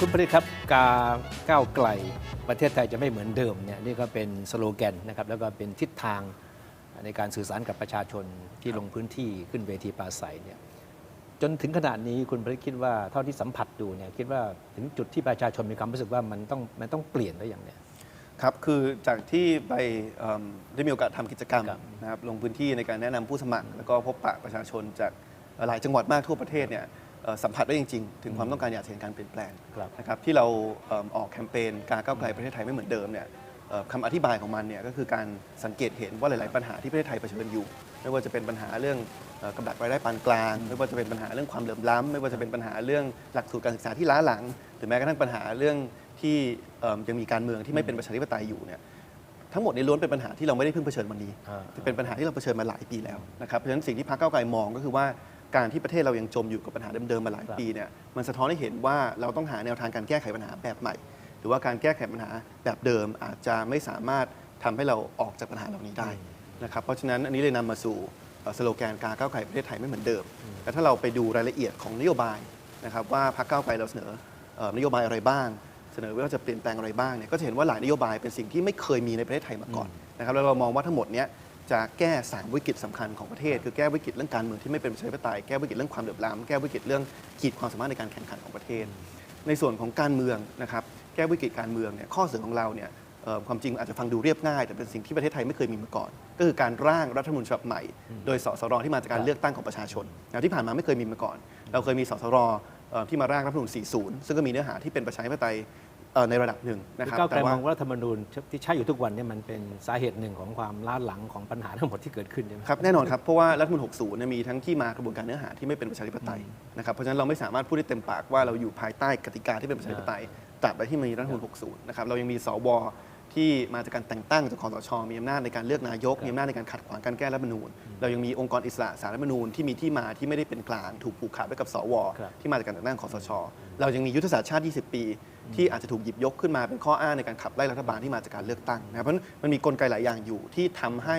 คุณผลิตครับการก้าวไกลประเทศไทยจะไม่เหมือนเดิมเนี่ยนี่ก็เป็นสโลแกนนะครับแล้วก็เป็นทิศทางในการสื่อสารกับประชาชนที่ลงพื้นที่ขึ้นเวทีปราศัยเนี่ย จนถึงขนาดนี้คุณผลิตคิดว่าเท่าที่สัมผัสดูเนี่ยคิดว่าถึงจุดที่ประชาชนมีความรู้สึกว่ามันต้องมันต้องเปลี่ยนแล้วอย่างเนี้ยครับ คือจากที่ไปเอิ่มได้มีโอกาสทำกิจกรรมครับนะครับลงพื้นที่ในการแนะนำผู้สมัคร แล้วก็พบปะประชาชนจากหลายจังหวัดมากทั่วประเทศเนี่ยเอ่อสัมผัสได้จริงๆ ถึงความต้องการอยากเห็นการเปลี่ยนแปลงครับนะครับที่เราเอิ่มออกแคมเปญการก้าวไกลประเทศไทยไม่เหมือนเดิมเนี่ยเอ่อ คำอธิบายของมันเนี่ยก็คือการสังเกตเห็นว่าหลาย ๆ ปัญหาที่ประเทศไทยเผชิญอยู่ ไม่ว่าจะเป็นปัญหาเรื่องเอ่อกำลังรายได้ปานกลาง ไม่ว่าจะเป็นปัญหาเรื่องความเหลื่อมล้ำไม่ว่าจะเป็นปัญหาเรื่องหลักสูตรการศึกษาที่ล้าหลัง หรือแม้กระทั่งปัญหาเรื่องที่เอิ่มยังมีการเมืองที่ไม่เป็นประชาธิปไตยอยู่เนี่ยทั้งหมดนี้ล้วนเป็นปัญหาที่เราไม่ได้เพิ่งเผชิญวันนี้อ่าแต่เป็นปัญหาที่เราเผชิญมาหลายปีแล้วนะครับเพราะฉะนั้นสิ่งที่พรรคก้าวไกลมองก็คือว่าการที่ประเทศเรายังจมอยู่กับปัญหาเดิมๆมาหลายครับปีเนี่ยมันสะท้อนให้เห็นว่าเราต้องหาแนวทางการแก้ไขปัญหาแบบใหม่ห รือว่าการแก้ไขปัญหาแบบเดิมอาจจะไม่สามารถทำให้เราออกจากปัญหาเหล่านี้ได้นะครับเพราะฉะนั้นอันนี้เลยนำมาสู่เอ่อสโลแกนการก้าวไกลประเทศไทยไม่เหมือนเดิม แต่ถ้าเราไปดูรายละเอียดของนโยบายนะครับว่าพรรคก้าวไกลเราเสนอเอ่อนโยบายอะไรบ้าง เสนอว่าจะเปลี่ยนแปลงอะไรบ้างเนี่ยก็จะเห็นว่าหลายนโยบายเป็นสิ่งที่ไม่เคยมีในประเทศไทยมาก่อนนะครับแล้วเรามองว่าทั้งหมดเนี้ยจะแก้สามวิกฤตสำคัญของประเทศ คือแก้วิกฤตเรื่องการเมืองที่ไม่เป็นประชาธิปไตยแก้วิกฤตเรื่องความเหลื่อมล้ำแก้วิกฤตเรื่องขีดความสามารถในการแข่งขันของประเทศ ในส่วนของการเมืองนะครับ แก้วิกฤตการเมืองเนี่ยข้อเสนอของเราเนี่ยเอ่อความจริงอาจจะฟังดูเรียบง่าย แต่เป็นสิ่งที่ประเทศไทยไม่เคยมีมาก่อน ก็คือการร่างรัฐธรรมนูญฉบับใหม่ โดยสสรที่มาจากการเลือกตั้งของประชาชนนะที่ผ่านมาไม่เคยมีมาก่อน เราเคยมีสสรเอ่อที่มาร่างรัฐธรรมนูญ40 ซึ่งก็มีเนื้อหาที่เป็นประชาธิปไตยเอ่อในระดับหนึ่งนะครับก้าวไกลแต่มว่าองว่ารัฐธรรมนูญที่ใช้อยู่ทุกวันเนี่ยมันเป็นสาเหตุหนึ่งของความล้าหลังของปัญหาทั้งหมดที่เกิดขึ้นใช่ไหมครับแน่นอนครับเพราะว่ารัฐธรรมนูญ60เนี่ยมีทั้งที่มากระบวนการเนื้อหาที่ไม่เป็นประชาธิปไตยนะครับเพราะฉะนั้นเราไม่สามารถพูดได้เต็มปากว่าเราอยู่ภายใต้กติกาที่เป็นประชาธิปไตย ตราบใดที่มีรัฐธรรมนูญ60 นะครับ เรายังมีสวที่มาจากการแต่งตั้งจากคอสช มีอำนาจในการเลือกนายก มีอำนาจในการขัดขวางการแก้รัฐธรรมนูญ เรายังมีองค์กรอิสระสารรัฐธรรมนูญที่มีที่มาที่ไม่ได้เป็นกลางถูกผูกขาดไว้กับสวครับที่มาจากการแต่งตั้งคอสช เรายังมียุทธศาสตร์ชาติ 20 ปี ที่อาจจะถูกหยิบยกขึ้นมาเป็นข้ออ้างในการขับไล่รัฐบาลที่มาจากการเลือกตั้งนะครับเพราะฉะนั้นมันมีกลไกหลายอย่างอยู่ที่ทำให้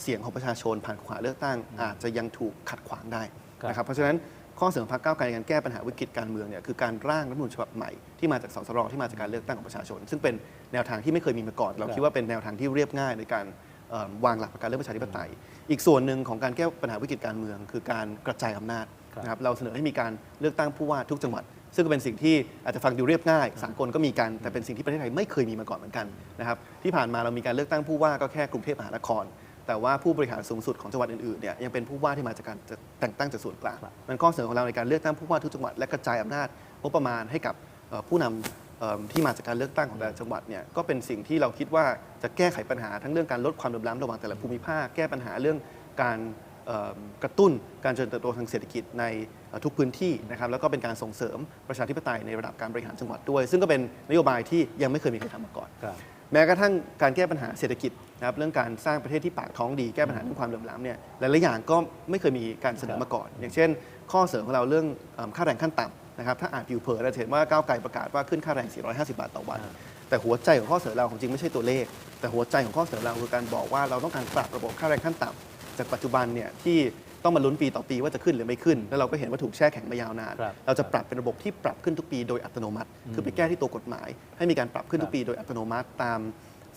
เสียงของประชาชนผ่านขวาเลือกตั้ง อาจจะยังถูกขัดขวางได้ครับนะครับเพราะฉะนั้นข้อเสนอพรรคก้าวไกลในการแก้ปัญหาวิกฤตการเมืองเนี่ยคือการร่างรัฐธรรมนูญฉบับใหม่ ที่มาจากสสรที่มาจากการเลือกตั้งของประชาชน ซึ่งเป็นแนวทางที่ไม่เคยมีมาก่อน เราครับคิดว่าเป็นแนวทางที่เรียบง่ายในการเอ่อวางหลักประกันเรื่องประชาธิปไตย อีกส่วนหนึ่งของการแก้ปัญหาวิกฤตการเมือง คือการกระจายอำนาจครับนะครับเราเสนอให้มีการเลือกตั้งผู้ว่าทุกจังหวัด ซึ่งก็เป็นสิ่งที่อาจจะฟังดูเรียบง่าย สากลก็มีกันแต่เป็นสิ่งที่ประเทศไทยไม่เคยมีมาก่อนเหมือนกันนะครับที่ผ่านมาเรามีการเลือกตั้งผู้ว่าก็แค่กรุงเทพมหานครแต่ว่าผู้บริหารสูงสุดของจังหวัดอื่นๆเนี่ยยังเป็นผู้ว่าที่มาจากการแต่งตั้งจากส่วนกลางครับมันข้อเสนอของเราในการเลือกตั้งผู้ว่าทุกจังหวัดและกระจายอำนาจงบประมาณให้กับเอ่อ ผู้นำเอิ่มที่มาจากการเลือกตั้งของแต่ละจังหวัดเนี่ยก็เป็นสิ่งที่เราคิดว่าจะแก้ไขปัญหาทั้งเรื่องการลดความเหลื่อมล้ำระหว่างแต่ละภูมิภาคแก้ปัญหาเรื่องการเอิ่มกระตุ้นการเจริญเติบโตทางเศรษฐกิจในเอ่อทุกพื้นที่นะครับแล้วก็เป็นการส่งเสริมประชาธิปไตยในระดับการบริหารจังหวัดด้วย ซึ่งก็เป็นนโยบายที่ยังไม่เคยมีใครทำมาก่อนครับแม้กระทั่งการแก้ปัญหาเศรษฐกิจนะครับเรื่องการสร้างประเทศที่ปากท้องดีแก้ปัญหาเรื่องความเหลื่อมล้ำเนี่ยหลายๆอย่างก็ไม่เคยมีการเสนอมาก่อน อย่างเช่น ข้อเสนอของเราเรื่องเอิ่มค่าแรงขั้นต่ำ นะครับถ้าอ่านผิวเผินเราจะเห็นว่าก้าวไกลประกาศว่าขึ้นค่าแรง 450 บาทต่อวัน แต่หัวใจของข้อเสนอเราของจริงไม่ใช่ตัวเลข แต่หัวใจของข้อเสนอเราคือการบอกว่าเราต้องการปรับระบบค่าแรงขั้นต่ำจากปัจจุบันเนี่ยที่ต้องมาลุ้นปีต่อปีว่าจะขึ้นหรือไม่ขึ้น แล้วเราก็เห็นว่าถูกแช่แข็งมายาวนานครับเราจะปรับเป็นระบบที่ปรับขึ้นทุกปีโดยอัตโนมัติ คือไปแก้ที่ตัวกฎหมาย ให้มีการปรับขึ้นทุกปีโดยอัตโนมัติ ตาม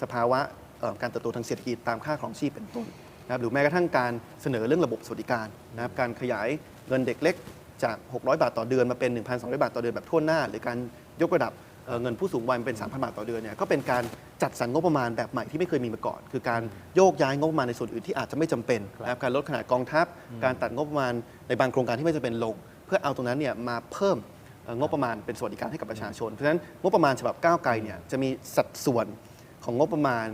สภาวะเอ่อการเติบโตทางเศรษฐกิจตามค่าครองชีพเป็นต้นนะครับหรือแม้กระทั่งการเสนอเรื่องระบบสวัสดิการนะครับการขยายเงินเด็กเล็ก จาก 600 บาทต่อเดือนมาเป็น 1,200 บาทต่อเดือนแบบทั่วหน้า หรือการยกระดับเอ่อเงินผู้สูงวัยมาเป็น 3,000 บาทต่อเดือนเนี่ยก็เป็นการจัดสรรงบประมาณแบบใหม่ที่ไม่เคยมีมาก่อน คือการโยกย้ายงบประมาณในส่วนอื่นที่อาจจะไม่จำเป็นนะครับการลดขนาดกองทัพ การตัดงบประมาณในบางโครงการที่ไม่จำเป็นลง เพื่อเอาตรงนั้นเนี่ยมาเพิ่มเอ่องบประมาณเป็นสวัสดิการให้กับประชาชน เพราะฉะนั้นงบประมาณฉบับก้าวไกลเนี่ยจะมีสัดส่วนของงบประมาณ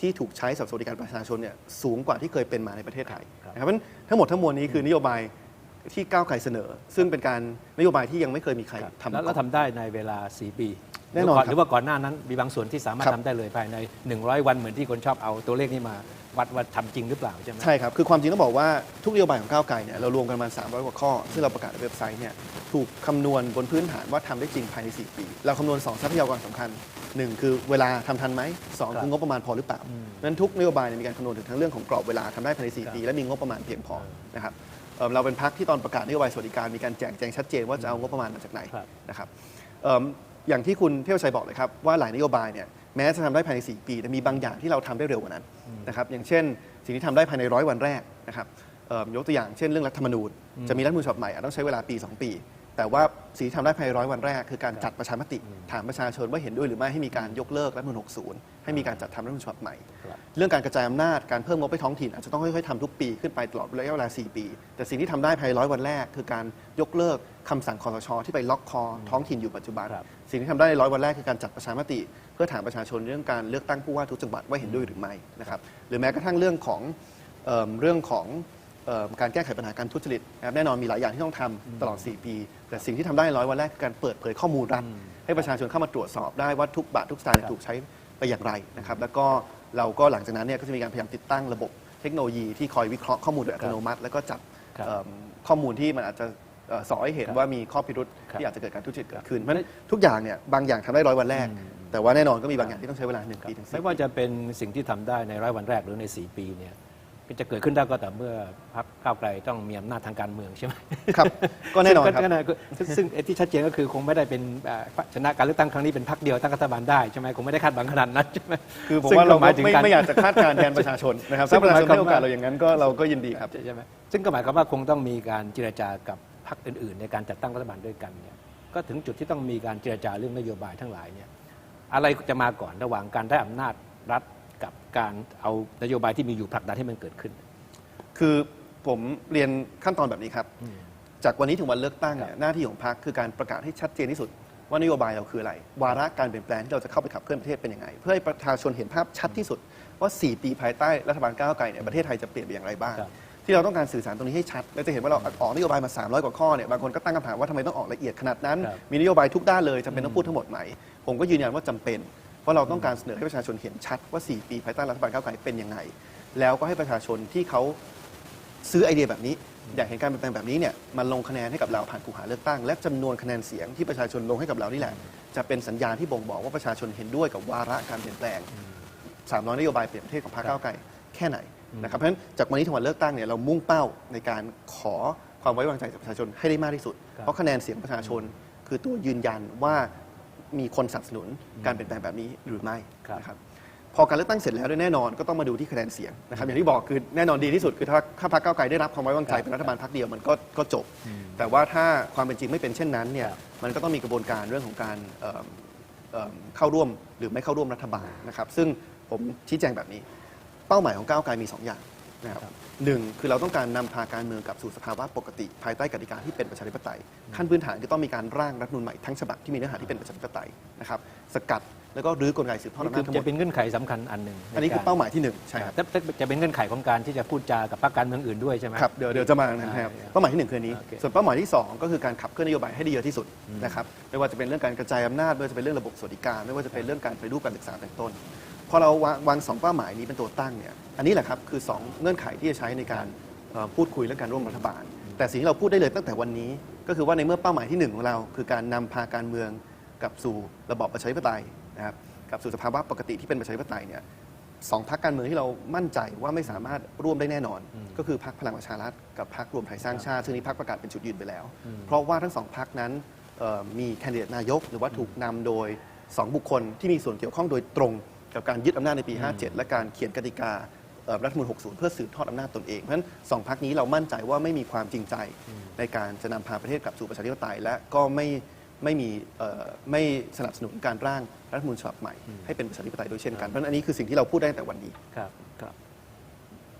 ที่ถูกใช้สำหรับสวัสดิการประชาชนเนี่ยสูงกว่าที่เคยเป็นมาในประเทศไทยครับนะครับเพราะฉะนั้นทั้งหมดทั้งมวลนี้คือนโยบาย ที่ก้าวไกลเสนอ ซึ่งเป็นการนโยบายที่ยังไม่เคยมีใครครับทำแล้วมาแล้วก่อนทำได้ในเวลา 4 ปีแน่นอนหรืก่ครับหรือว่าก่อนหน้านั้นมีบางส่วนที่สามารถครับทำได้เลยภายใน 100 วันเหมือนที่คนชอบเอาตัวเลขนี้มาวัดว่าทำจริงหรือเปล่าใช่ไหมใช่ครับ คือความจริงต้องบอกว่าทุกนโยบายของก้าวไกลเนี่ยเรารวมกันมา 300 กว่าข้อ ซึ่งเราประกาศในเว็บไซต์เนี่ยถูกคำนวณบนพื้นฐานว่าทำได้จริงภายใน 4 ปี เราคำนวณ 2 ทรัพยากรสำคัญ 1 คือเวลาทำทันไหมสองครับคืองบประมาณพอหรือเปล่าอืมนั้นทุกนโยบายเนี่ยมีการคำนวณถึงทั้งเรื่องของกรอบเวลาทำได้ภายใน 4 ปี และมีงบประมาณเพียงพอนะครับ เอ่อเราเป็นพักที่ตอนประกาศนโยบายสวัสดิการมีการแจกแจงชัดเจนว่าจะเอางบประมาณมาจากไหนครับนะครับเอิ่มอย่างที่คุณเทพชัยบอกเลยครับว่าหลายนโยบายเนี่ยแม้จะทำได้ภายใน 4 ปีแต่มีบางอย่างที่เราทำได้เร็วกว่านั้นนะครับอย่างเช่น สิ่งที่ทำได้ภายในร้อยวันแรกนะครับเอิ่มยกตัวอย่างเช่นเรื่องรัฐธรรมนูญจะมีรัฐธรรมนูญฉบับใหม่อาจต้องใช้เวลาปี 2 ปี แต่ว่าสิ่งที่ทำได้ภายในร้อยวันแรก คือการจัดประชามติ ถามประชาชนว่าเห็นด้วยหรือไม่ให้มีการยกเลิกรัฐธรรมนูญ60 ให้มีการจัดทำรัฐธรรมนูญฉบับใหม่ครับเรื่องการกระจายอำนาจการเพิ่มงบไปท้องถิ่นอาจจะต้องค่อยๆทำทุกปีขึ้นไปตลอดระยะเวลา 4 ปี แต่สิ่งที่ทำได้ภายในร้อยวันแรก คือการยกเลิกคำสั่งคอสช ที่ไปล็อกคอท้องถิ่นอยู่ปัจจุบันครับสิ่งที่ทำได้ในร้อยวันแรกคือการจัดประชามติ เพื่อถามประชาชนเรื่องการเลือกตั้งผู้ว่าทุกจังหวัดว่าเห็นด้วยหรือไม่นะครับหรือแม้กระทั่งเรื่องของเอิ่มเรื่องของเอิ่ม การแก้ไขปัญหาการทุจริตนะครับแน่นอนมีหลายอย่างที่ต้องทำตลอด 4 ปี แต่สิ่งที่ทำได้ในร้อยวันแรกคือการเปิดเผยข้อมูลรัฐให้ประชาชนเข้ามาตรวจสอบได้ว่าทุกบาททุกสตางค์เนี่ยถูกใช้ไปอย่างไรนะครับแล้วก็เราก็หลังจากนั้นเนี่ยก็จะมีการพยายามติดตั้งระบบเทคโนโลยีที่คอยวิเคราะห์ข้อมูลโดยอัตโนมัติ แล้วก็จับครับเอิ่มข้อมูลที่มันอาจจะเอ่อสอให้เห็นครับว่ามีข้อพิรุษครับที่อาจจะเกิดการทุจริตเกิดขึ้นเพราะฉะนั้นทุกอย่างเนี่ยบางอย่างทำได้ร้อยวันแรก แต่ว่าแน่นอนก็มีบางอย่างที่ต้องใช้เวลาหนึ่งปีถึงสี่ไม่ว่าจะเป็นสิ่งที่ทำได้ในร้อยวันแรกหรือใน 4 ปีเนี่ย ก็จะเกิดขึ้นได้ก็แต่เมื่อพรรคก้าวไกลต้องมีอำนาจทางการเมืองใช่ไหมครับก็แน่นอนครับซึ่งก็ซึ่งซึ่งไอ้ที่ชัดเจนก็คือคงไม่ได้เป็นเอ่อชนะการเลือกตั้งครั้งนี้เป็นพรรคเดียวตั้งรัฐบาลได้ใช่ไหมคงไม่ได้คาดหวังขนาดนั้นใช่ไหมคือผมซึ่งว่าเราหมายถึงไม่การไม่อยากจะคาดการณ์แทนประชาชนนะครับซึ่ถ้างประชาชนหมายความให้โอกาสว่าเราอย่างนั้นก็เราก็ยินดีครับใช่ไหมซึ่งก็หมายความว่าคงต้องมีการเจรจากับพรรคอื่น ๆ ในการจัดตั้งรัฐบาลด้วยกันเนี่ยก็ถึงจุดที่ต้องมีการเจรจาเรื่องนโยบายทั้งหลายเนี่ยอะไรจะมาก่อนระหว่างการได้อำนาจรัฐ กับการเอานโยบายที่มีอยู่ผลักดันให้มันเกิดขึ้น คือผมเรียนขั้นตอนแบบนี้ครับอืมจากวันนี้ถึงวันเลือกตั้งเนี่ครัยบหน้าที่ของพรรคคือการประกาศให้ชัดเจนที่สุด ว่านโยบายเราคืออะไร วาระการเปลี่ยนแปลงที่เราจะเข้าไปขับเคลื่อนประเทศเป็นยังไง เพื่อให้ประชาชนเห็นภาพชัดที่สุด ว่า 4 ปีภายใต้รัฐบาลก้าวไกลเนี่ยประเทศไทยจะเปลี่ยนไปอย่างไรบ้างครับที่เราต้องการสื่อสารตรงนี้ให้ชัด แล้วจะเห็นว่าเราออกนโยบายมา 300 กว่าข้อเนี่ย บางคนก็ตั้งคำถามว่าทำไมต้องออกละเอียดขนาดนั้นครับมีนโยบายทุกด้านเลยจำเป็นต้องพูดทั้งหมดไหม ผมก็ยืนยันว่าจำเป็น เพราะเราต้องการเสนอให้ประชาชนเห็นชัดว่า 4 ปีภายใต้รัฐบาลก้าวไกลเป็นยังไง แล้วก็ให้ประชาชนที่เขาซื้อไอเดียแบบนี้ อยากเห็นการเปลี่ยนแปลงแบบนี้เนี่ยมันลงคะแนนให้กับเราผ่านคูหาเลือกตั้ง และจำนวนคะแนนเสียงที่ประชาชนลงให้กับเรานี่แหละ จะเป็นสัญญาณที่บ่งบอกว่าประชาชนเห็นด้วยกับวาระการเปลี่ยนแปลง 300 นโยบายเปลี่ยนประเทศของพรรคก้าวไกลแค่ไหนนะครับเพราะฉะนั้นจากวันนี้ถึงวันเลือกตั้งเนี่ยเรามุ่งเป้าในการขอความไว้วางใจจากประชาชนให้ได้มากที่สุด เพราะคะแนนเสียงประชาชนคือตัวยืนยันว่า มีคนสนับสนุนการเปลี่ยนแปลงแบบนี้หรือไม่ครับนะครับพอการเลือกตั้งเสร็จแล้วเนี่ยแน่นอนก็ต้องมาดูที่คะแนนเสียงนะครับอย่างที่บอกคือแน่นอนดีที่สุดคือถ้าถ้าพรรคก้าวไกลได้รับความไว้วางใจครับเป็นรัฐบาลพรรคเดียวมันก็ก็จบ แต่ว่าถ้าความเป็นจริงไม่เป็นเช่นนั้นเนี่ยครับมันก็ต้องมีกระบวนการเรื่องของการเอิ่มเอิ่มเข้าร่วมหรือไม่เข้าร่วมรัฐบาลนะครับซึ่งผมชี้แจงแบบนี้ เป้าหมายของก้าวไกลมี 2 อย่างนะครับครับ หนึ่งคือเราต้องการนำพาการเมืองกลับสู่สภาวะปกติ ภายใต้กติกาที่เป็นประชาธิปไตย ขั้นพื้นฐานก็ต้องมีการร่างรัฐธรรมนูญใหม่ทั้งฉบับที่มีเนื้อหาที่เป็นประชาธิปไตยนะครับสกัดแล้วก็รื้อกลไกสืบทอดนี่อำคืนาอจทั้งหมจะดเป็นเงื่อนไขสำคัญอันหนึ่งอันนี้คือใกรเป้าหมายที่หนึ่งใช่ครับ แต่แต่จะเป็นเงื่อนไขของการที่จะพูดจากับพรรคการเมืองอื่นด้วยใช่ไหม ครับเดี๋ยวเดี๋ยวจะมานะครับอ่าเป้าหมายที่หนึ่งคืออนนี้ โอเค ส่วนเป้าหมายที่สองก็คือการขับเคลื่อนนโยบายให้ได้เยอะที่สุดนะครับไม่ว่าจะเป็นเรื่องการกระจายอำนาจไม่ว่าจะเป็นเรื่องระบบสวัสดิการ ไม่ว่าจะเป็นเรื่องการไปรูปการศึกษาเป็นต้นพอเราวางวางสองเป้าหมายนี้เป็นตัวตั้งเนี่ย อันนี้แหละครับคือสองเงื่อนไขที่จะใช้ในการเอ่อพูดคุยเรื่องการร่วมรัฐบาล แต่สิ่งที่เราพูดได้เลยตั้งแต่วันนี้ ก็คือว่าในเมื่อเป้าหมายที่หนึ่งของเรา คือการนำพาการเมืองกลับสู่ระบอบประชาธิปไตยนะครับกลับสู่สภาวะปกติที่เป็นประชาธิปไตยเนี่ยสองพักการเมืองที่เรามั่นใจว่าไม่สามารถร่วมได้แน่นอน ก็คือพักพลังประชารัฐกับพักรวมไทยสร้างชาติซึ่งนี้พักประกาศเป็นจุดยืนไปแล้ว เพราะว่าทั้งสองพักนั้นเอ่อมีแคนดิเดตนายก หรือว่าถูกนำโดย 2 บุคคลที่มีส่วนเกี่ยวข้องโดยตรงกับการยึดอำนาจในปี 57 และการเขียนกติกาเอ่อ รัฐธรรมนูล60 เพื่อสืบทอดอำนาจตนเอง เพราะฉะนั้นสองพักนี้เรามั่นใจว่าไม่มีความจริงใจในการจะนำพาประเทศกลับสู่ประชาธิปไตย และก็ไม่ไม่มีเอ่อไม่สนับสนุนการร่างรัฐธรรมนูญฉบับใหม่ให้เป็นประชาธิปไตยโดยเช่นกัน เพราะฉะนั้นอันนี้คือสิ่งที่เราพูดได้ตั้งแต่วันนี้ครับครับ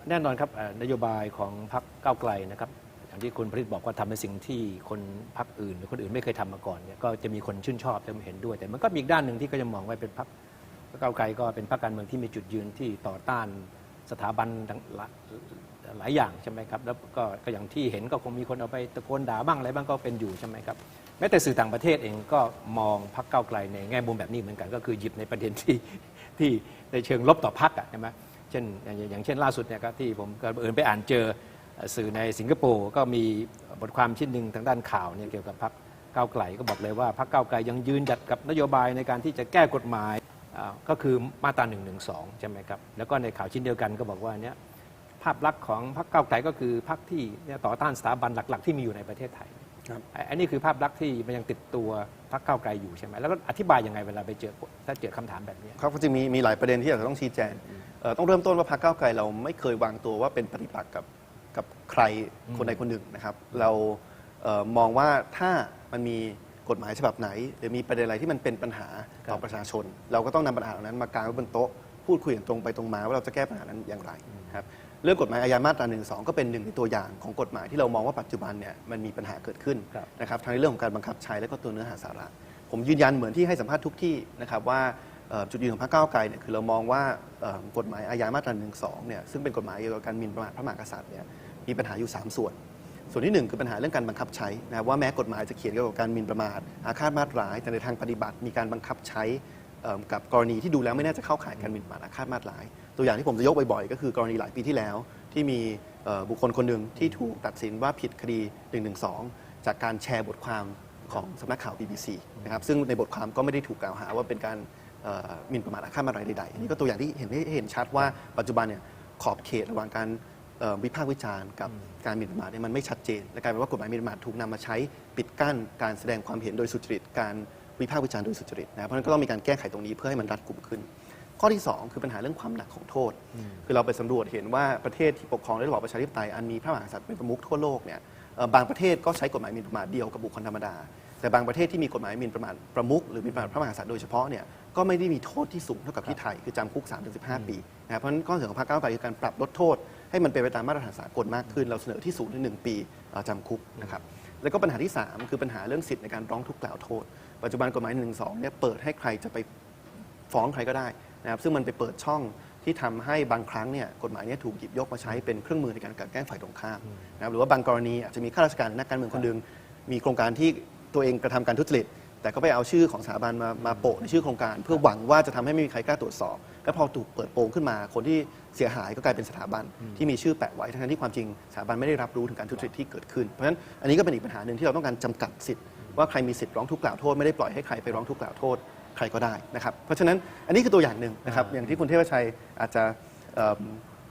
แน่นอนครับเอ่อนโยบายของพรรคก้าวไกลนะครับอย่างที่คุณผลิตบอกว่าทำในสิ่งที่คนพรรคอื่นหรือคนอื่นไม่เคยทำมาก่อนเนี่ยก็จะมีคนชื่นชอบจะเห็นด้วย แต่มันก็มีอีกด้านหนึ่งที่ก็จะมองว่าเป็นพรรคก้าวไกลก็เป็นพรรคการเมืองที่มีจุดยืนที่ต่อต้าน สถาบันหลายหลายอย่างใช่ไหมครับแล้วก็ก็อย่างที่เห็นก็คงมีคนเอาไปตะโกนด่าบ้างอะไรบ้างก็เป็นอยู่ใช่ไหมครับแม้แต่สื่อต่างประเทศเองก็มองพรรคก้าไกลในแง่มุมแบบนี้เหมือนกัน ก็คือหยิบในประเด็นที่ที่ในเชิงลบต่อพรรคอะใช่ไหมเช่นอย่างเช่นล่าสุดเนี่ยครับที่ผมเอิญไปอ่านเจอสื่อในสิงคโปร์ก็มีบทความชิ้นหนึ่งทางด้านข่าวเนี่ยเกี่ยวกับพรรคก้าวไกลก็บอกเลยว่าพรรคก้าวไกลยังยืนหยัดกับนโยบายในการที่จะแก้กฎหมาย ก็คือมาตรา1นึใช่ไหมครับ แล้วก็ในข่าวชิ้นเดียวกันก็บอกว่าเนี่ยภาพลักษณ์ของพรรคก้าวไกลก็คือพรรคที่เนี่ยต่อต้านสถาบันหลัก ๆ ที่มีอยู่ในประเทศไทยครับไอ้อันนี้คือภาพลักษณ์ที่มันยังติดตัวพรรคก้าวไกลอยู่ใช่ไหมแล้วก็อธิบายยังไงเวลาไปเจอถ้าเจอคำถามแบบนี้ครับก็จะมีมีหลายประเด็นที่อาจจะต้องชี้แจงเอ่อต้องเริ่มต้นว่าพรรคก้าวไกลเราไม่เคยวางตัวว่าเป็นปฏิปักษ์กับกับใครคนใดคนหนึ่งนะครับ เราเอ่อมองว่าถ้ามันมี กฎหมายฉบับไหน หรือมีประเด็นอะไรที่มันเป็นปัญหาต่อครับประชาชน เราก็ต้องนำปัญหาเหล่านั้นมากางไว้บนโต๊ะพูดคุยกันตรงไปตรงมาว่าเราจะแก้ปัญหานั้นอย่างไรครับเรื่องกฎหมายอาญามาตรา1นึก็เป็นหนึ่งในตัวอย่างของกฎหมายที่เรามองว่าปัจจุบันเนี่ยมันมีปัญหาเกิดขึ้นครับนะครับทั้งในเรื่องของการบังคับใช้และก็ตัวเนื้อหาสาระ ผมยืนยันเหมือนที่ให้สัมภาษณ์ทุกที่นะครับว่าเอ่อจุดยืนของพรรคก้าวไกลเนี่ยคือเรามองว่าเอ่อกฎหมายอาญามาตรา1นึเนี่ยซึ่งเป็นกฎหมายเกี่ยวกับการหมิ่นประมาทพระมหากษัตริย์เนี่ยมีปัญหาอยู่ 3 ส่วน ส่วนที่หนึ่งคือปัญหาเรื่องการบังคับใช้นะว่าแม้กฎหมายจะเขียนเกี่ยวกับการหมิ่นประมาทอาฆาตมาตร้าย แต่ในทางปฏิบัติมีการบังคับใช้กับกรณีที่ดูแล้วไม่น่าจะเข้าข่ายการหมิ่นประมาทอาฆาตมาตร้าย ตัวอย่างที่ผมจะยกบ่อยๆ ก็คือกรณีหลายปีที่แล้ว ที่มีบุคคลคนหนึ่งที่ถูกตัดสินว่าผิดคดี1นึจากการแชร์บทความของสำนักข่าว BBC นะครับซึ่งในบทความก็ไม่ได้ถูกกล่าวหาว่าเป็นการหมิ่นประมาทอาฆาตมาตร้ายใดๆนนี้ก็ตัวอย่างที่เห็นให้เห็นชัดว่าปัจจุบันเนี่ยขอบเขตระหว่างการ เอ่อวิพากษ์วิจารณ์กับการหมิ่นประมาทเนี่ยมันไม่ชัดเจน และกลายเป็นว่ากฎหมายหมิ่นประมาทถูกนำมาใช้ปิดกั้นการแสดงความเห็นโดยสุจริต การวิพากษ์วิจารณ์โดยสุจริตนะครับเพราะฉะนั้นก็ต้องมีการแก้ไขตรงนี้เพื่อให้มันรัดกุมขึ้น ข้อที่ 2 คือปัญหาเรื่องความหนักของโทษ คือเราไปสำรวจเห็นว่าประเทศที่ปกครองด้วยระบอบประชาธิปไตยอันมีพระมหากษัตริย์เป็นประมุขทั่วโลกเนี่ยเอ่อบางประเทศก็ใช้กฎหมายหมิ่นประมาทเดียวกับบุคคลธรรมดา แต่บางประเทศที่มีกฎหมายหมิ่นประมาทประมุขหรือหมิ่นประมาทพระมหากษัตริย์โดยเฉพาะเนี่ยก็ไม่ได้มีโทษที่สูงเท่ากับที่ไทยคือจำคุก3-15 ปีนะครับเพราะฉะนั้นข้อเสนอของพรรคก้าวไกลคือการปรับลดโทษ ให้มันเป็นไปตามมาตรฐานสากลมากขึ้น เราเสนอที่ศูนย์ถึงหนึ่งปีจำคุกนะครับแล้วก็ปัญหาที่ 3 คือปัญหาเรื่องสิทธิ์ในการร้องทุกข์กล่าวโทษ ปัจจุบันกฎหมาย1นึเนี่ยเปิดให้ใครจะไปฟ้องใครก็ได้นะครับซึ่งมันไปเปิดช่องที่ทำให้บางครั้งเนี่ยกฎหมายนี้ถูกหยิบยกมาใช้เป็นเครื่องมือในการกลันแกล้งฝ่ายตรงข้ามนะครับหรือว่าบางกรณีอาจจะมีข้าราชการนักการเมืองคนหนึ่งมีโครงการที่ตัวเองกระทำการทุจริตแต่ก็ไปเอาชื่อของสถาบันมามาโปะในชื่อโครงการ เพื่อหวังว่าจะทำให้ไม่มีใครกล้าตรวจสอบ แล้วพอถูกเปิดโปงขึ้นมา คนที่เสียหายก็กลายเป็นสถาบันที่มีชื่อแปะไว้ทั้งๆที่ความจริงสถาบันไม่ได้รับรู้ถึงการทุจริตที่เกิดขึ้นเพราะฉะนั้นอันนี้ก็เป็นอีกปัญหาหนึ่งที่เราต้องการจำกัดสิทธิ์ว่าใครมีสิทธิ์ร้องทุกข์กล่าวโทษไม่ได้ปล่อยให้ใครไปร้องทุกข์กล่าวโทษใครก็ได้นะครับเพราะฉะนั้นอันนี้คือตัวอย่างหนึ่งนะครับอย่างที่คุณเทพชัยอาจจะเอิ่ม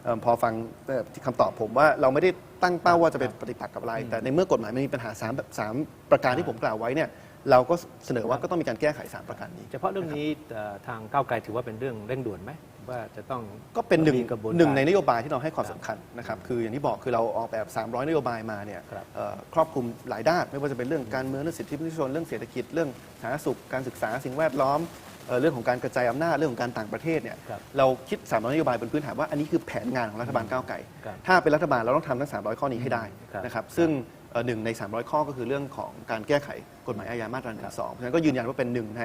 เอิ่มพอฟังเอ่อคำตอบผมว่าเราไม่ได้ตั้งเป้าว่าจะเป็นปฏิปักษ์กับอะไร แต่ในเมื่อกฎหมายมันมีปัญหา3ามแบบสามประการที่ผมกล่าวไว้เนี่ย เราก็เสนอว่าก็ต้องมีการแก้ไข3ประการนี้ เฉพาะเรื่องนี้เอ่อทางก้าวไกลถือว่าเป็นเรื่องเร่งด่วนไหมว่าจะต้องก็เป็นหนึ่งมีกระบวนการ หนึ่งในนโยบายที่เราให้ความสำคัญนะครับคืออย่างที่บอกคือเราออกแบบ 300 นโยบายมาเนี่ยครับ เอ่อครอบคลุมหลายด้าน ไม่ว่าจะเป็นเรื่องการเมืองเรื่องสิทธิมนุษยชนเรื่องเศรษฐกิจเรื่องสาธารณสุขการศึกษาสิ่งแวดล้อมเอ่อเรื่องของการกระจายอำนาจเรื่องของการต่างประเทศเนี่ยครับเราคิด 300 นโยบายบนพื้นฐานว่าอันนี้คือแผนงานของรัฐบาลก้าวไกล ครับถ้าเป็นรัฐบาลเราต้องทำทั้ง 300 ข้อนี้ให้ได้ครับ นะครับซึ่งเอ่อ หนึ่งใน 300 ข้อก็คือเรื่องของการแก้ไขกฎหมายอาญามาตรา1นึเพราะฉะนั้นก็ยืนยันว่าเป็นหนึ่งใน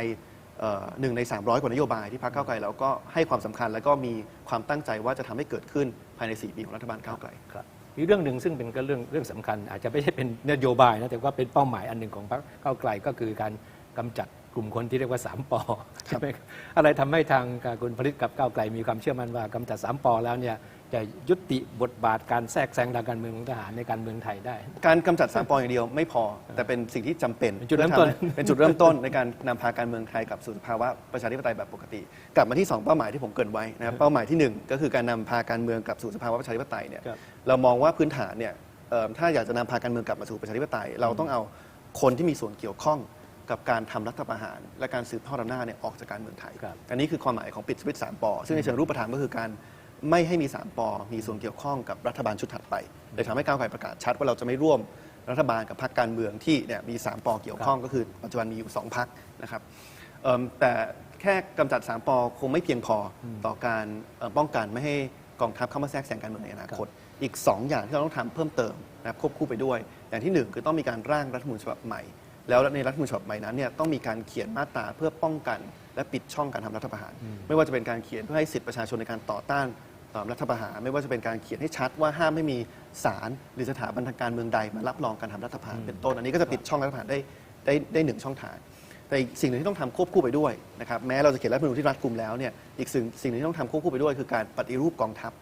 เอ่อหนึ่งใน 300 กว่านโยบายที่พรรคก้าวไกลเราก็ให้ความสำคัญ แล้วก็มีความตั้งใจว่าจะทำให้เกิดขึ้นภายใน 4 ปีของรัฐบาลก้าวไกลครับมีเรื่องหนึ่งซึ่งเป็นก็เรื่องเรื่องสำคัญ อาจจะไม่ใช่เป็นนโยบายนะแต่ว่าเป็นเป้าหมายอันหนึ่งของพรรคก้าวไกลก็คือการกำจัด กลุ่มคนที่เรียกว่าสามปอใช่ไหมครับอะไรทำให้ทางคุณผลิตกับก้าวไกลมีความเชื่อมั่นว่ากำจัดสามปอแล้วเนี่ยจะยุติบทบาทการแทรกแซงทางการเมืองของทหารในการเมืองไทยได้ การกำจัดสามปออย่างเดียวไม่พอ แต่เป็นสิ่งที่จำเป็นเป็นจุดเริ่มต้นพื่อทำให้เป็นจุดเริ่มต้นในการนำพาการเมืองไทยกลับสู่สภาวะประชาธิปไตยแบบปกติ กลับมาที่ 2 เป้าหมายที่ผมเกรินไว้นะครับเป้าหมายทีหนึ่1 ก็คือการนำพาการเมืองกลับสู่สภาวะประชาธิปไตยเนี่ยครับเรามองว่าพื้นฐานเนี่ยเอิ่มถ้าอยากจะนำพาการเมืองกลับมาสู่ประชาธิปไตย เราต้องเอาคนที่มีส่วนเกี่ยวข้อง กับการทำรัฐประหาร และการสืบทอดอำนาจเนี่ยออกจากการเมืองไทย ครับ อันนี้คือความหมายของปิดสวิตช์สามปอซึ่งในเชิงรูปธรรมก็คือการไม่ให้มีสามปอมีส่วนเกี่ยวข้องกับรัฐบาลชุดถัดไปเลยทำให้ก้าวไกลประกาศชัดว่าเราจะไม่ร่วมรัฐบาลกับพรรคการเมืองที่เนี่ยมีสามปอเกี่ยวข้องก็คือปัจจุบันมีอยู่สองพรรคนะครับเอิ่มแต่แค่กำจัดสามปอคงไม่เพียงพออต่อการเอ่อป้องกันไม่ให้กองทัพเข้ามาแทรกแซงการเมืองในอนาคต อีก 2 อย่างที่เราต้องทำเพิ่มเติมนะครับควบคู่ไปด้วย อย่างที่ 1 คือต้องมีการร่างรัฐธรรมนูญฉบับใหม่ แล้วในรัฐธรรมนูญฉบับใหม่นั้นเนี่ยต้องมีการเขียนมาตราเพื่อป้องกัน และปิดช่องการทำรัฐประหาร ไม่ว่าจะเป็นการเขียนเพื่อให้สิทธิประชาชนในการต่อต้านเอ่อรัฐประหาร ไม่ว่าจะเป็นการเขียนให้ชัดว่าห้ามไม่มีศาลหรือสถาบันทางการเมืองใดมารับรองการทำรัฐประหารเป็นต้นอันนี้ก็จะปิดช่องรัฐประหารได้ได้ได้หนึ่งช่องทางแต่อีกสิ่งหนึ่งที่ต้องทำควบคู่ไปด้วยนะครับแม้เราจะเขียนรัฐธรรมนูญที่รัดกุมแล้วเนี่ยอีกสิ่งสิ่งหนึ่งที่ต้องทำควบคู่ไปด้วย คือการปฏิรูปกองทัพ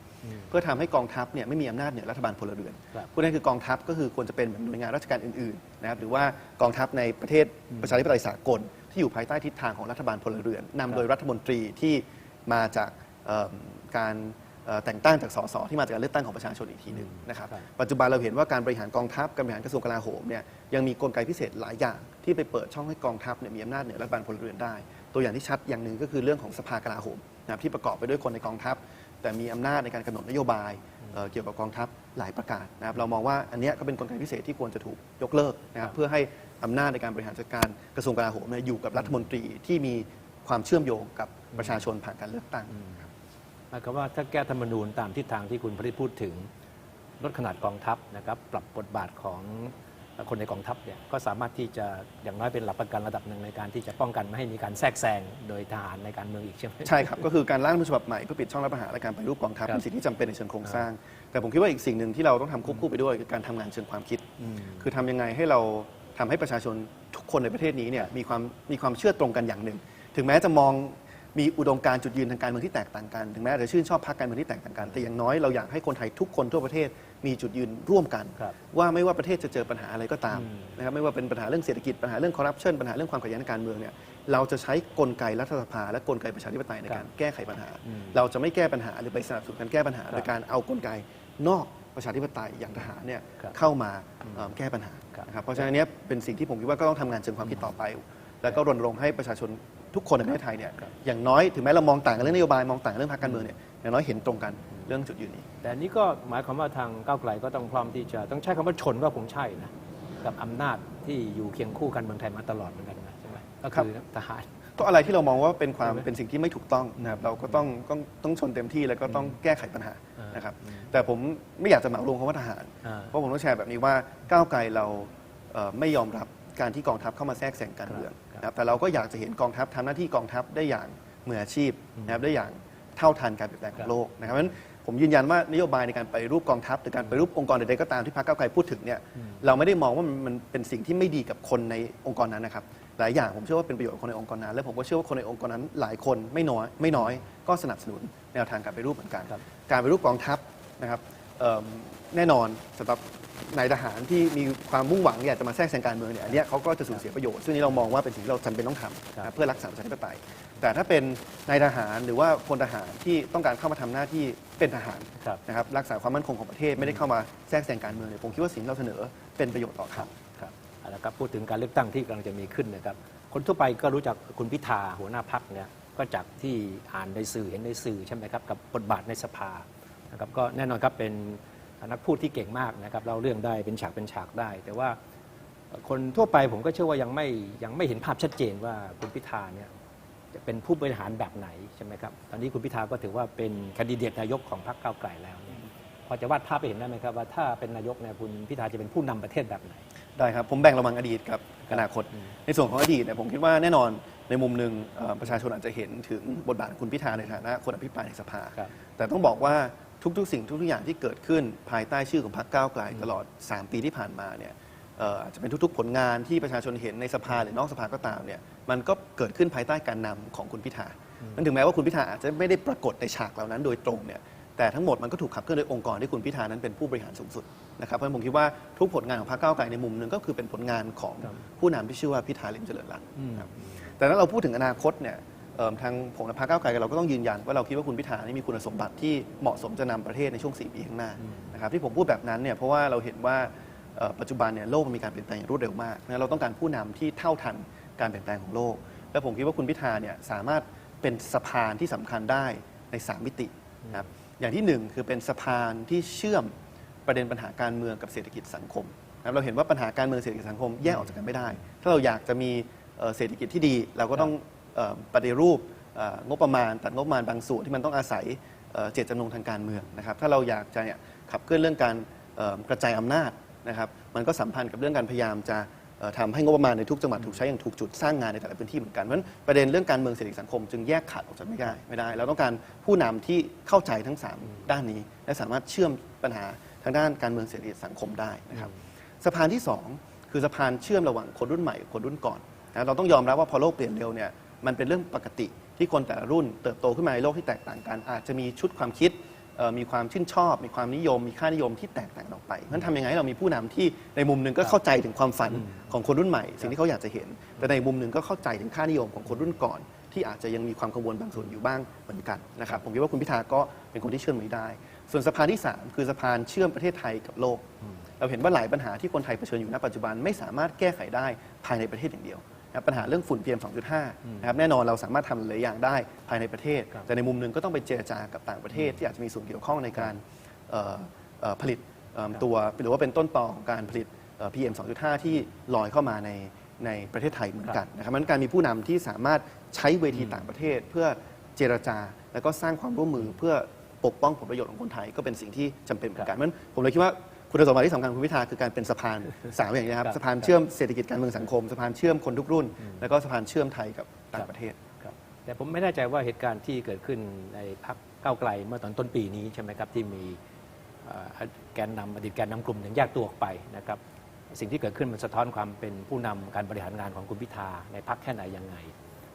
เพื่อทำให้กองทัพเนี่ยไม่มีอำนาจเหนือรัฐบาลพลเรือนครับพูดง่ายๆคือกองทัพก็คือควรจะเป็นเหมือนหน่วยงานราชการอื่นๆนะครับหรือว่ากองทัพในประเทศประชาธิปไตยสากล ที่อยู่ภายใต้ทิศทางของรัฐบาลพลเรือนนำโดยรัฐมนตรีที่มาจากเอิ่มการเอ่อแต่งตั้งจากสสที่มาจากการเลือกตั้งของประชาชนอีกทีหนึ่งนะครับครับปัจจุบันเราเห็นว่าการบริหารกองทัพการบริหารกระทรวงกลาโหมเนี่ยยังมีกลไกพิเศษหลายอย่าง ที่ไปเปิดช่องให้กองทัพเนี่ยมีอำนาจเหนือรัฐบาลพลเรือนได้ ตัวอย่างที่ชัดอย่างหนึ่งก็คือเรื่องของสภากลาโหมนะครับที่ประกอบไปด้วยคนในกองทัพ แต่มีอำนาจในการกำหนดนโยบายเอ่อเกี่ยวกับกองทัพหลายประการนะครับเรามองว่าอันเนี้ยก็เป็นกลไกพิเศษที่ควรจะถูกยกเลิกนะครับเพื่อให้อำนาจในการบริหารจัดการกระทรวงกลาโหมเนี่ยอยู่กับรัฐมนตรีที่มีความเชื่อมโยงกับประชาชนผ่านการเลือกตั้ง หมายความว่าถ้าแก้ธรรมนูญตามทิศทางที่คุณพริตพูดถึงลดขนาดกองทัพนะครับ ปรับบทบาทของ คนในกองทัพเนี่ยก็สามารถที่จะอย่างน้อยเป็นหลักประกันระดับหนึ่งในการที่จะป้องกันไม่ให้มีการแทรกแซงโดยทหารในการเมืองอีกใช่ไหมใช่ครับก็คือการร่างรัฐธรรมนูญฉบับใหม่เพื่อปิดช่องรัฐประหารและการไปฏิรูปกองทัพครับเป็นสิ่งที่จำเป็นในเชิงโครงสร้าง แต่ผมคิดว่าอีกสิ่งหนึ่งที่เราต้องทำควบคู่ไปด้วยคือการทำงานเชิงความคิด คือทำยังไงให้เราทำให้ประชาชนทุกคนในประเทศนี้เนี่ยมีความมีความเชื่อตรงกันอย่างหนึ่ง ถึงแม้จะมองมีอุดมการณ์จุดยืนทางการเมืองที่แตกต่างกัน ถึงแม้อาจจะชื่นชอบพรรคการเมืองที่แตกต่างกัน แต่อย่างน้อยเราอยากให้คนไทยทุกคนทั่วประเทศ มีจุดยืนร่วมกัน ครับว่าไม่ว่าประเทศจะเจอปัญหาอะไรก็ตามอืม นะครับไม่ว่าเป็นปัญหาเรื่องเศรษฐกิจปัญหาเรื่องคอร์รัปชันปัญหาเรื่องความขัดแย้งทางการเมืองเนี่ยเราจะใช้กลไกรัฐสภาและกลไกประชาธิปไตยในการแก้ไขปัญหาอืมเราจะไม่แก้ปัญหาหรือไปสนับสนุนการแก้ปัญหาครับโดยการเอากลไกนอกประชาธิปไตยอย่างทหารเนี่ยครับเข้ามาเอ่อแก้ปัญหาครับ นะครับเพราะฉะนั้นเนี้ยเป็นสิ่งที่ผมคิดว่าก็ต้องทำงานเชิงความคิดต่อไป แล้วก็รณรงค์ให้ประชาชนทุกคนในประเทศไทยเนี่ยครับอย่างน้อยถึงแม้เรามองต่างกันเรื่องนโยบายมองต่างกันเรื่องพรรคการเมืองเนี่ยอย่างน้อยเห็นตรงกัน เรื่องจุดยืนนี้ แต่อันนี้ก็หมายความว่าทางก้าวไกลก็ต้องพร้อมที่จะต้องใช้คำว่าชนก็คงใช่นะกับอำนาจที่อยู่เคียงคู่กันเมืองไทยมาตลอดเหมือนกันนะใช่ไหมก็คือทหารก็อะไรที่เรามองว่าเป็นความใช่ไหมเป็นสิ่งที่ไม่ถูกต้องนะครับเราก็ต้องต้องต้องชนเต็มที่แล้วก็ต้องแก้ไขปัญหาอ่านนะครับแต่ผมไม่อยากจะเหมารวมคำว่าทหารอ่าเพราะผมต้องแชร์แบบนี้ว่าก้าวไกลเราเอ่อไม่ยอมรับการที่กองทัพเข้ามาแทรกแซงการเมืองครับนะครับแต่เราก็อยากจะเห็นกองทัพทำหน้าที่กองทัพได้อย่างมืออาชีพนะครับได้อย่างเท่าทันการเปลี่ยนแปลงขครัองบโลกนะครับเพราะฉะนั้น ผมยืนยันว่านโยบายในการไปรูปกองทัพหรือการไปรูปองค์กรใดๆก็ตามที่พรรคก้าวไกลพูดถึงเนี่ยเราไม่ได้มองว่ามันมันเป็นสิ่งที่ไม่ดีกับคนในองค์กรนั้นนะครับหลายอย่างผมเชื่อว่าเป็นประโยชน์กับคนในองค์กรนั้นและผมก็เชื่อว่าคนในองค์กรนั้นหลายคนไม่น้อยไม่น้อยก็สนับสนุนแนวทางการไปรูปเหมือนกันครับการไปรูปกองทัพนะครับเอิ่มแน่นอนสำหรับ นายทหารที่มีความมุ่งหวังอยากจะมาแทรกแซงการเมืองเนี่ยอันเนี้ยเขาก็จะสูญเสียประโยชน์ซึ่งนี่เรามองว่าเป็นสิ่งที่เราจำเป็นต้องทำครับนะเพื่อรักษาประชาธิปไตย แต่ถ้าเป็นนายทหารหรือว่าพลทหารที่ต้องการเข้ามาทำหน้าที่เป็นทหารครับ นะครับรักษาความมั่นคงของประเทศไม่ได้เข้ามาแทรกแซงการเมืองเนี่ยผมคิดว่าสิ่งที่เราเสนอเป็นประโยชน์ต่อเขาครับเอาละครับพูดถึงการเลือกตั้งที่กำลังจะมีขึ้นนะครับ คนทั่วไปก็รู้จักคุณพิธาหัวหน้าพักเนี่ยก็จากที่อ่านในสื่อเห็นในสื่อใช่ไหมครับกับบทบาทในสภานะครับก็แน่นอนครับเป็น นักพูดที่เก่งมากนะครับเล่าเรื่องได้เป็นฉากเป็นฉากได้ แต่ว่าคนทั่วไปผมก็เชื่อว่ายังไม่ยังไม่เห็นภาพชัดเจนว่าคุณพิธาเนี่ยจะเป็นผู้บริหารแบบไหนใช่ไหมครับตอนนี้คุณพิธาก็ถือว่าเป็นแคนดิเดตนายกของพรรคก้าวไกลแล้วเนี่ยพอจะวาดภาพไปเห็นได้ไหมครับว่าถ้าเป็นนายกเนี่ยคุณพิธาจะเป็นผู้นำประเทศแบบไหนได้ครับ ผมแบ่งระหว่างอดีตกับอนาคต ในส่วนของอดีตเนี่ยผมคิดว่าแน่นอนในมุมหนึ่งเอ่อประชาชนอาจจะเห็นถึงบทบาทของคุณพิธาในฐานะคนอภิปรายในสภาครับแต่ต้องบอกว่า ทุกๆ สิ่งทุกๆอย่างที่เกิดขึ้นภายใต้ชื่อของพรรคก้าวไกลตลอด 3 ปีที่ผ่านมาเนี่ยเอ่ออาจจะเป็นทุกๆ ผลงานที่ประชาชนเห็นในสภาหรือนอกสภาก็ตามเนี่ยมันก็เกิดขึ้นภายใต้การนำของคุณพิธานั่นถึงแม้ว่าคุณพิธาอาจจะไม่ได้ปรากฏในฉากเหล่านั้นโดยตรงเนี่ยแต่ทั้งหมดมันก็ถูกขับเคลื่อนโดยองค์กรที่คุณพิธานั้นเป็นผู้บริหารสูงสุดนะครับเพราะฉะนั้นผมคิดว่าทุกผลงานของพรรคก้าวไกลในมุมหนึ่งก็คือเป็นผลงานของครับผู้นำที่ชื่อว่าพิธาลิมเจริญรัตน์อืมครับแต่ถ้าเราพูดถึงอนาคตเนี่ยเอิ่ม ทางผมและพรรคก้าวไกลเราก็ต้องยืนยันว่าเราคิดว่าคุณพิธานี่มีคุณสมบัติที่เหมาะสมจะนำประเทศในช่วง 4 ปีข้างหน้านะครับที่ผมพูดแบบนั้นเนี่ยเพราะว่าเราเห็นว่าปัจจุบันเนี่ยโลกมันมีการเปลี่ยนแปลงอย่างรวดเร็วมากนะเราต้องการผู้นำที่เท่าทันการเปลี่ยนแปลงของโลก และผมคิดว่าคุณพิธาเนี่ยสามารถเป็นสะพานที่สำคัญได้ใน 3 มิตินะครับอย่างที่หนึ่งคือเป็นสะพานที่เชื่อมประเด็นปัญหาการเมืองกับเศรษฐกิจสังคมนะครเราเห็นว่าปัญหาการเมืองเศรษฐกิจสังคมแยกออกจากกันไม่ได้ ถ้าเราอยากจะมีเศรษฐกิจที่ดี เราก็ต้อง ปฏิรูปงบประมาณ ตัดงบประมาณบางส่วนที่มันต้องอาศัยเจตจำนงทางการเมืองนะครับถ้าเราอยากจะเนี่ยขับเคลื่อนเรื่องการกระจายอำนาจนะครับมันก็สัมพันธ์กับเรื่องการพยายามจะเอ่อทำให้งบประมาณในทุกจังหวัดถูกใช้อย่างถูกจุดสร้างงานในแต่ละพื้นที่เหมือนกันเพราะฉะนั้นประเด็นเรื่องการเมืองเศรษฐกิจสังคมจึงแยกขาดออกจากไม่ได้ไม่ได้เราต้องการผู้นำที่เข้าใจทั้ง 3 ด้านนี้ และสามารถเชื่อมปัญหาทางด้านการเมืองเศรษฐกิจสังคมได้นะครับสะพานที่ 2 คือสะพานเชื่อมระหว่างคนรุ่นใหม่กับคนรุ่นก่อนนะเราต้องยอมรับว่าพอโลกเปลี่ยนเร็วเนี่ย มันเป็นเรื่องปกติที่คนแต่ละรุ่นเติบโตขึ้นมาในโลกที่แตกต่างกัน อาจจะมีชุดความคิดเอ่อมีความชื่นชอบ มีความนิยม มีค่านิยมที่แตกต่างออกไปเพราะฉะนั้นทำยังไงให้เรามีผู้นำที่ในมุมหนึ่งก็เข้าใจถึงความฝันของคนรุ่นใหม่ สิ่งที่เขาอยากจะเห็น แต่ในมุมหนึ่งก็เข้าใจถึงค่านิยมของคนรุ่นก่อน ที่อาจจะยังมีความกังวลบางส่วนอยู่บ้างเหมือนกันนะครับผมคิดว่าคุณพิธาก็เป็นคนที่เชื่อมนี้ได้ ส่วนสะพานที่ 3 คือสะพานเชื่อมประเทศไทยกับโลก เราเห็นว่าหลายปัญหาที่คนไทยเผชิญอยู่ณปัจจุบันไม่สามารถแก้ไขได้ภายในประเทศอย่างเดียว นะครับปัญหาเรื่องฝุ่น PM 2.5นะครับแน่นอนเราสามารถทำหลายอย่างได้ภายในประเทศครับแต่ในมุมหนึ่งก็ต้องไปเจรจากับต่างประเทศ ที่อาจจะมีส่วนเกี่ยวข้องในการเอ่อเอ่อผลิตเอิ่มตัวหรือว่าเป็นต้นตอของการผลิตเอ่อ PM 2.5 ที่ลอยเข้ามาในในประเทศไทยเหมือนกันนะครับมันการมีผู้นำที่สามารถใช้เวทีต่างประเทศ เพื่อเจรจา แล้วก็สร้างความร่วมมือเพื่อปกป้องผลประโยชน์ของคนไทยก็เป็นสิ่งที่จำเป็นเหมือนกันเพราะฉะนั้นผมเลยคิดว่า คุณสมบัติที่สำคัญของคุณพิธาคือการเป็นสะพานสามอย่างนี้นะครับครับสะพานเชื่อมเศรษฐกิจการเมืองสังคมสะพานเชื่อมคนทุกรุ่น แล้วก็สะพานเชื่อมไทยกับต่างประเทศครับแต่ผมไม่แน่ใจว่าเหตุการณ์ที่เกิดขึ้นในพักก้าวไกลเมื่อตอนต้นปีนี้ใช่ไหมครับที่มีเอ่อแกนนำอดีตแกนนำกลุ่มหนึ่งแยกตัวออกไปนะครับสิ่งที่เกิดขึ้นมันสะท้อนความเป็นผู้นำการบริหารงานของคุณพิธาในพักแค่ไหนยังไง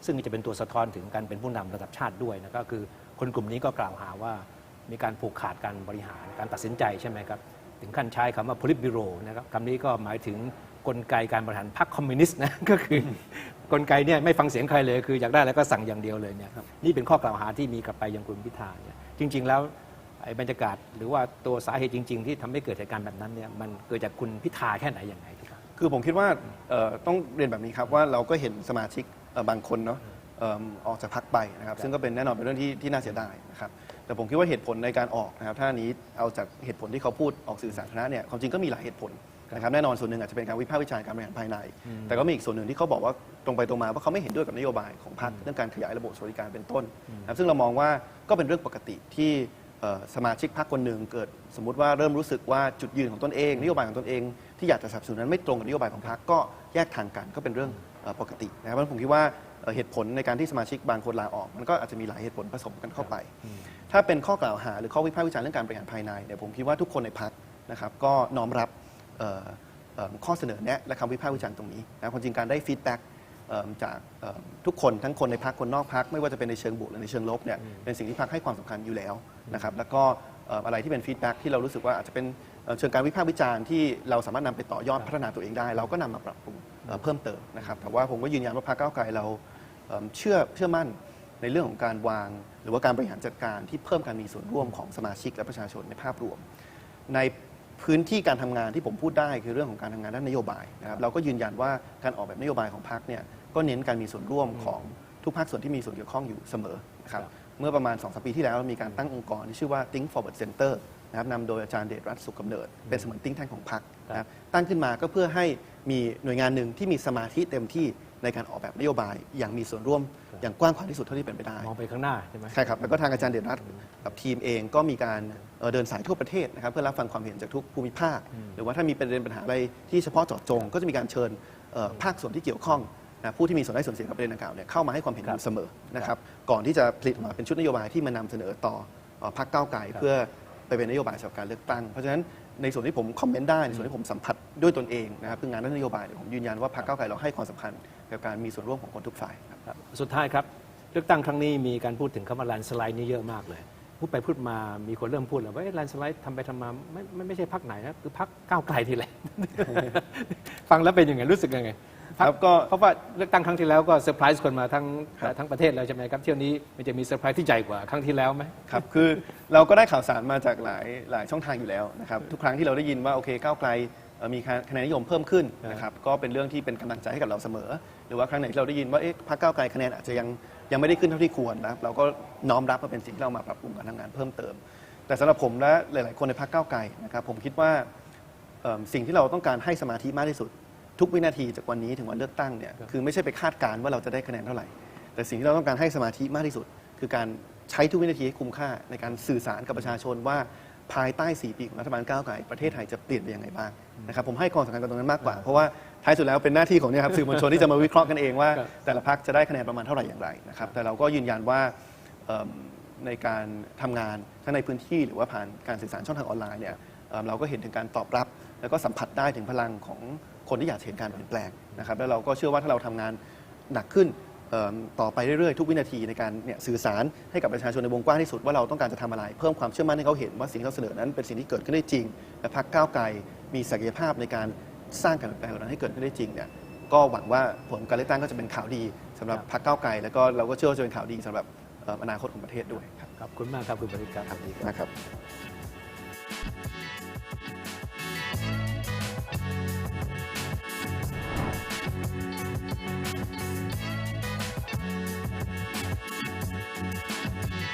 ซึ่งจะเป็นตัวสะท้อนถึงการเป็นผู้นำระดับชาติด้วยนะก็คือคนกลุ่มนี้ก็กล่าวหาว่ามีการผูกขาดการบริหารการตัดสินใจใช่ไหมครับ ถึงขั้นใช้คำว่า polit bureau นะครับคำนี้ก็หมายถึงกลไกการบริหารพรรคคอมมิวนิสต์นะ ก็คือกลไกเนี่ยไม่ฟังเสียงใครเลยคืออยากได้แล้วก็สั่งอย่างเดียวเลยเนี่ยนี่เป็นข้อกล่าวหาที่มีกลับไปยังคุณพิธาเนี่ยจริง ๆ แล้วไอ้บรรยากาศ หรือว่าตัวสาเหตุจริง ๆ ที่ทำให้เกิดเหตุการณ์แบบนั้นเนี่ยมันเกิดจากคุณพิธาแค่ไหนอย่างไรครับคือผมคิดว่าเอ่อต้องเรียนแบบนี้ครับว่าเราก็เห็นสมาชิกเอ่อบางคนเนาะเอิ่มออกจากพักไปนะครับ ซึ่งก็เป็นแน่นอนเป็นเรื่องที่ที่น่าเสียดายนะครับ แต่ผมคิดว่าเหตุผลในการออกนะครับถ้าอันนี้เอาจากเหตุผลที่เขาพูดออกสื่อสาธารณะเนี่ยความจริงก็มีหลายเหตุผลนะครับแน่นอนส่วนหนึ่งอาจจะเป็นการวิพากษ์วิจารณ์การบริหารภายใน แต่ก็มีอีกส่วนหนึ่งที่เขาบอกว่าตรงไปตรงมาว่าเขาไม่เห็นด้วยกับนโยบายของพรรคเรื่องการขยายระบบสวัสดิการเป็นต้นนะครับซึ่งเรามองว่าก็เป็นเรื่องปกติที่เอ่อสมาชิกพรรคคนหนึ่งเกิดสมมติว่าเริ่มรู้สึกว่าจุดยืนของตนเองนโยบายของตนเอง ที่อยากจะสนับสนุนนั้นไม่ตรงกับนโยบายของพรรคก็แยกทางกันก็เป็นเรื่องเอ่อปกตินะครับเพราะฉะนั้นผมคิดว่าเอ่อเหตุผลในการที่สมาชิกบางคนลาออก มันก็อาจจะมีหลายเหตุผลผสมกันเข้าไป ถ้าเป็นข้อกล่าวหาหรือข้อวิพากษ์วิจารณ์เรื่องการบริหารภายในเนี่ยผมคิดว่าทุกคนในพรรคนะครับก็น้อมรับเอ่อเอ่อข้อเสนอแนะและคำวิพากษ์วิจารณ์ตรงนี้นะความจริงการได้ฟีดแบ็กจากเอ่อทุกคนทั้งคนในพรรคคนนอกพรรคไม่ว่าจะเป็นในเชิงบวกหรือในเชิงลบเนี่ยเป็นสิ่งที่พรรคให้ความสำคัญอยู่แล้วนะครับแล้วก็เอ่ออะไรที่เป็นฟีดแบ็กที่เรารู้สึกว่าอาจจะเป็นเอ่อเชิงการวิพากษ์วิจารณ์ที่เราสามารถนำไปต่อยอดพัฒนาตัวเองได้ เราก็นำมาปรับปรุงเอ่อเพิ่มเติมนะครับแต่ว่าผมก็ยืนยันว่าพรรคก้าวไกลเราเอิ่มเชื่อเชื่อมั่นในเรื่องของการวาง หรือว่าการบริหารจัดการที่เพิ่มการมีส่วนร่วมของสมาชิกและประชาชนในภาพรวม ในพื้นที่การทำงานที่ผมพูดได้คือเรื่องของการทำงานด้านนโยบายนะครับเราก็ยืนยันว่าการออกแบบนโยบายของพรรคเนี่ยก็เน้นการมีส่วนร่วมของทุกภาคส่วนที่มีส่วนเกี่ยวข้องอยู่เสมอนะครับครับเมื่อประมาณ2อสปีที่แล้วมีการตั้งองค์กรที่ชื่อว่า Think Forward Center นะครับนำโดยอาจารย์เดชรัตน์สุขกำเนิด เป็นเสมือนติ้งแท่งของพรรคนะครับตั้งขึ้นมาก็เพื่อให้มีหน่วยงานหนึ่งที่มีสมาธิเต็มที่ในการออกแบบนโยบายอย่างมีส่วนร่วม อย่างกว้างขวางที่สุดเท่าที่เป็นไปได้ มองไปข้างหน้าใช่ไหมใช่ครับ แล้วก็ทางอาจารย์เดชรัตน์กับทีมเองก็มีการเอ่อเดินสายทั่วประเทศนะครับเพื่อรับฟังความเห็นจากทุกภูมิภาค หรือว่าถ้ามีประเด็นปัญหาอะไรที่เฉพาะเจาะจง ก็จะมีการเชิญเอ่อภาคส่วนที่เกี่ยวข้องนะผู้ที่มีส่วนได้ส่วนเสียกับประเด็นดังกล่าวเนี่ยเข้ามาให้ความเห็นอยู่เสมอนะครับก่อนที่จะผลิตออกมาเป็นชุดนโยบายที่มานำเสนอต่อเอ่อพรรคก้าวไกลเพื่อไปเป็นนโยบายสำหรับการเลือกตั้ง เพราะฉะนั้นในส่วนที่ผมคอมเมนต์ได้ในส่วนที่ผมสัมผัสด้วยตนเองนะครับคืองานด้านนโยบายเนี่ยผมยืนยันว่าพรรคก้าวไกลเราให้ความสำคัญกับการมีส่วนร่วมของคนทุกฝ่ายครับครับ สุดท้ายครับเลือกตั้งครั้งนี้มีการพูดถึงคำว่าแลนสไลด์นี่เยอะมากเลย พูดไปพูดมามีคนเริ่มพูดแล้วว่าแลนสไลด์ทำไปทำมาไม่ไม่ไม่ใช่พักไหนนะคือพักก้าวไกลทีแหละ ฟังแล้วเป็นยังไงรู้สึกยังไงพรรครับก็เพราะว่าเลือกตั้งครั้งที่แล้วก็เซอร์ไพรส์คนมาทั้งครับทั้งประเทศแล้วใช่ไหมครับเที่ยวนี้มันจะมีเซอร์ไพรส์ที่ใหญ่กว่าครั้งที่แล้วไหมครับคือเราก็ได้ข่าวสารมาจากหลายหลายช่องทางอยู่แล้วนะครับทุกครั้งที่เราได้ยินว่าโอเคก้าวไกลเอ่อมีคะแนนนิยมเพิ่มขึ้นนะครับก็เป็นเรื่องที่เป็นกำลังใจให้กับเราเสมอห รือว่าครั้งไหนที่เราได้ยินว่าเอ๊ะพรรคก้าวไกลคะแนนอาจจะยังยังไม่ได้ขึ้นเท่าที่ควรนะครับเราก็น้อมรับมาเป็นสิ่งที่เรามาปรับปรุงการทำงานเพิ่มเติม แต่สำหรับผมและหลาย ๆ คนในพรรคก้าวไกลนะครับผมคิดว่าเอิ่มสิ่งที่เราต้องการให้สมาธิมากที่สุด ทุกวินาทีจากวันนี้ถึงวันเลือกตั้งเนี่ยคือไม่ใช่ไปคาดการณ์ว่าเราจะได้คะแนนเท่าไหร่ แต่สิ่งที่เราต้องการให้สมาธิมากที่สุด คือการใช้ทุกวินาทีให้คุ้มค่าในการสื่อสารกับประชาชนว่าภายใต้ 4 ปีของรัฐบาลก้าวไกลประเทศไทยจะเปลี่ยนไปยังไงบ้างนะครับผมให้ความสำคัญกับตรงนั้นมากกว่า เพราะว่า ท้ายสุดแล้วเป็นหน้าที่ของเนี่ยครับสื่อมวลชนที่จะมาวิเคราะห์กันเองว่าครับแต่ละพรรคจะได้คะแนนประมาณเท่าไหร่อย่างไรนะครับแต่เราก็ยืนยันว่าเอิ่มในการทำงานทั้งในพื้นที่หรือว่าผ่านการสื่อสารช่องทางออนไลน์เนี่ยเอิ่มเราก็เห็นถึงการตอบรับ แล้วก็สัมผัสได้ถึงพลังของคนที่อยากเห็นการเปลี่ยนแปลงนะครับแล้วเราก็เชื่อว่าถ้าเราทำงานหนักขึ้นเอิ่มต่อไปเรื่อยๆ ทุกวินาทีในการเนี่ยสื่อสารให้กับประชาชนในวงกว้างที่สุดว่าเราต้องการจะทำอะไร เพิ่มความเชื่อมั่นให้เขาเห็นว่าสิ่งที่เขาเสนอนั้นเป็นสิ่งที่เกิดขึ้นได้จริง และพรรคก้าวไกลมีศักยภาพในการ สร้างการเปลี่ยนแปลงเหล่านั้นให้เกิดขึ้นได้จริงเนี่ยก็หวังว่าผลการเลือกตั้งก็จะเป็นข่าวดีสำหรับพรรคก้าวไกล แล้วก็เราก็เชื่อว่าจะเป็นข่าวดีสำหรับเอ่ออนาคตของประเทศด้วยครับ ขอบคุณมากครับคุณบริการครับดีครับนะครับ